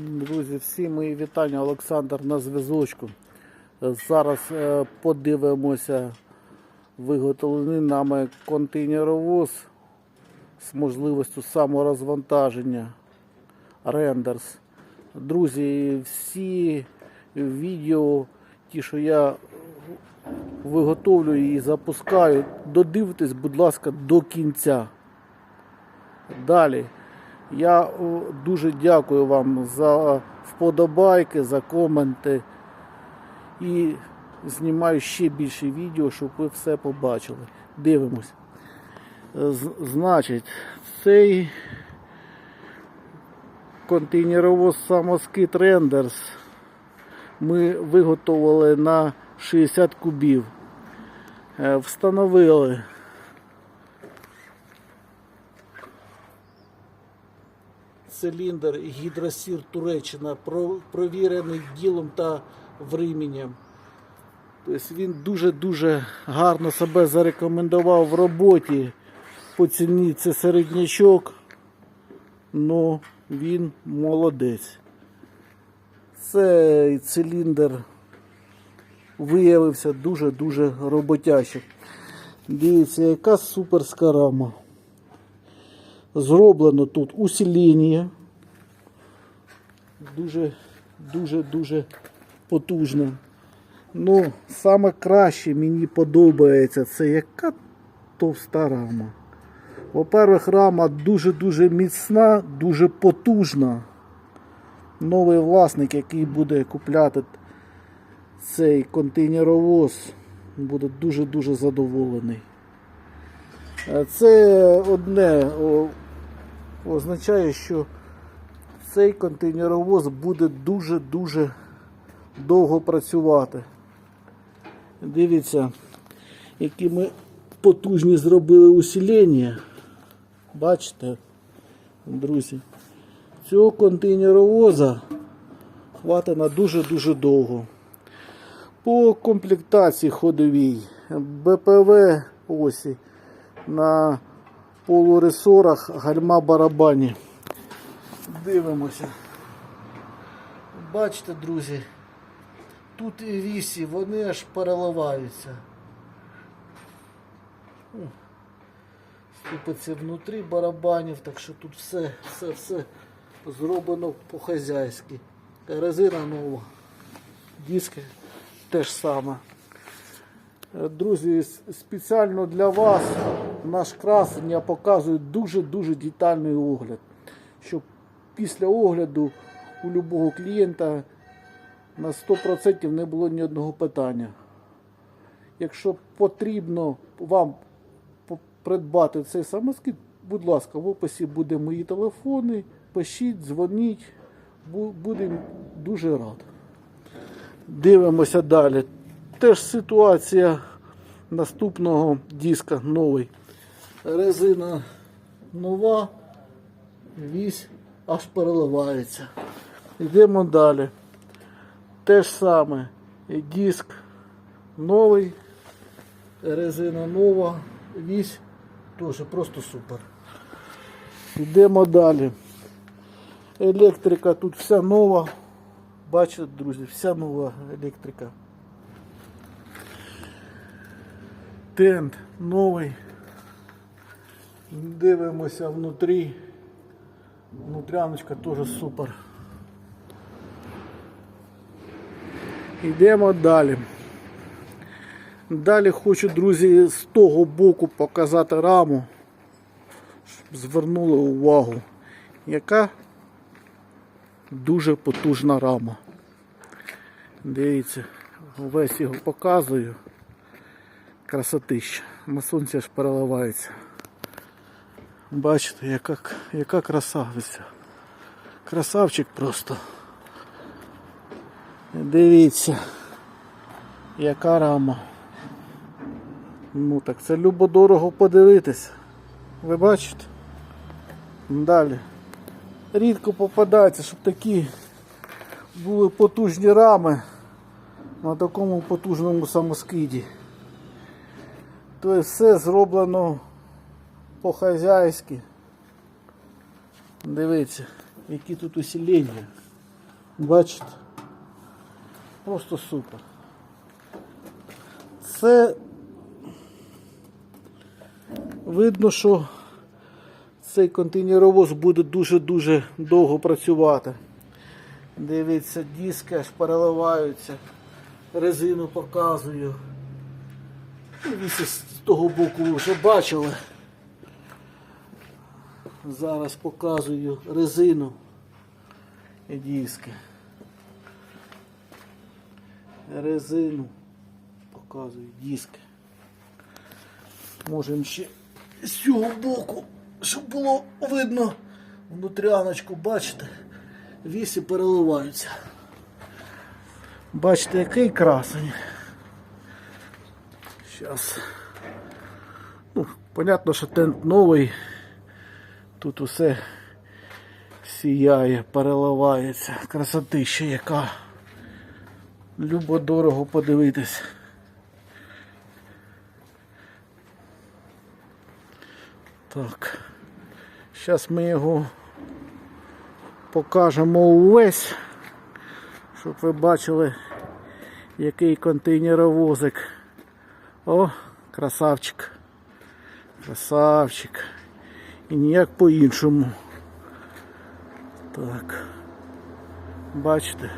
Друзі, всі мої вітання. Олександр на зв'язочку. Зараз е, подивимося виготовлений нами контейнеровоз з можливістю саморозвантаження рендерс. Друзі, всі відео, ті, що я виготовлюю і запускаю, додивтесь, будь ласка, до кінця. Далі. Я дуже дякую вам за вподобайки, за коменти. І знімаю ще більше відео, щоб ви все побачили. Дивимось. Е, Значить, цей контейнеровоз самоскид Renders ми виготовили на 60 кубів. Е, Встановили циліндр гідросір Туреччина, провірений ділом та временем. Тобто він дуже-дуже гарно себе зарекомендував в роботі. По ціні це середнячок, але він молодець. Цей циліндр виявився дуже-дуже роботячим. Дивіться, яка суперська рама. Зроблено тут усилення. Дуже, дуже, дуже потужне. Ну, саме краще мені подобається це яка товста рама. По-перше, рама дуже-дуже міцна, дуже потужна. Новий власник, який буде купляти цей контейнеровоз, буде дуже-дуже задоволений. Е, Це одне означає, що цей контейнеровоз буде дуже-дуже довго працювати. Дивіться, які ми потужні зробили усилення. Бачите, друзі, цього контейнеровоза хватить на дуже-дуже довго. По комплектації ходовій БПВ осі на полуресорах гальма барабані. Дивимося. Бачите, друзі, тут і вісі, вони аж переливаються. Ступиться внутрі барабанів, так що тут все, все, все зроблено по-хазяйськи. Резина нова. Диски теж саме. Друзі, спеціально для вас наш красень я показую дуже-дуже детальний огляд. Щоб після огляду у любого клієнта на 100% не було ні одного питання. Якщо потрібно вам придбати цей самоскид, будь ласка, в описі буде мої телефони. Пишіть, дзвоніть, будемо дуже рад. Дивимося далі. Теж ситуація наступного диска новий. Резина нова, вісь аж переливається. Йдемо далі. Те ж саме. Диск новий, резина нова, вісь теж просто супер. Йдемо далі. Електрика тут вся нова. Бачите, друзі, вся нова електрика. Тент новий. Дивимося внутрі. Внутряночка теж супер. Йдемо далі. Далі хочу, друзі, з того боку показати раму, щоб звернули увагу, яка дуже потужна рама. Дивіться, весь його показую. Красотища. На сонці аж переливається. Бачите, яка, яка красавиця. Красавчик просто. Дивіться, яка рама. Ну так це любо-дорого подивитися. Ви бачите? Далі. Рідко попадається, щоб такі були потужні рами на такому потужному самоскиді. Тобто все зроблено по-хазяйськи. Дивіться, які тут усилення. Бачите? Просто супер. Це видно, що цей контейнеровоз буде дуже-дуже довго працювати. Дивіться, диски аж переливаються. Резину показую. Дивіться, з того боку ви вже бачили. Зараз показую резину і диски. Резину. Показую диски. Можемо ще з цього боку, щоб було видно внутряночку, бачите, вісі переливаються. Бачите, який красень. Зараз. Ну, понятно, що тент новий. Тут усе сіяє, переливається. Красотища яка. Любо дорого подивитись. Так. Зараз ми його покажемо увесь, щоб ви бачили, який контейнеровозик. О, красавчик. Красавчик. І ніяк по-іншому. Так. Бачите?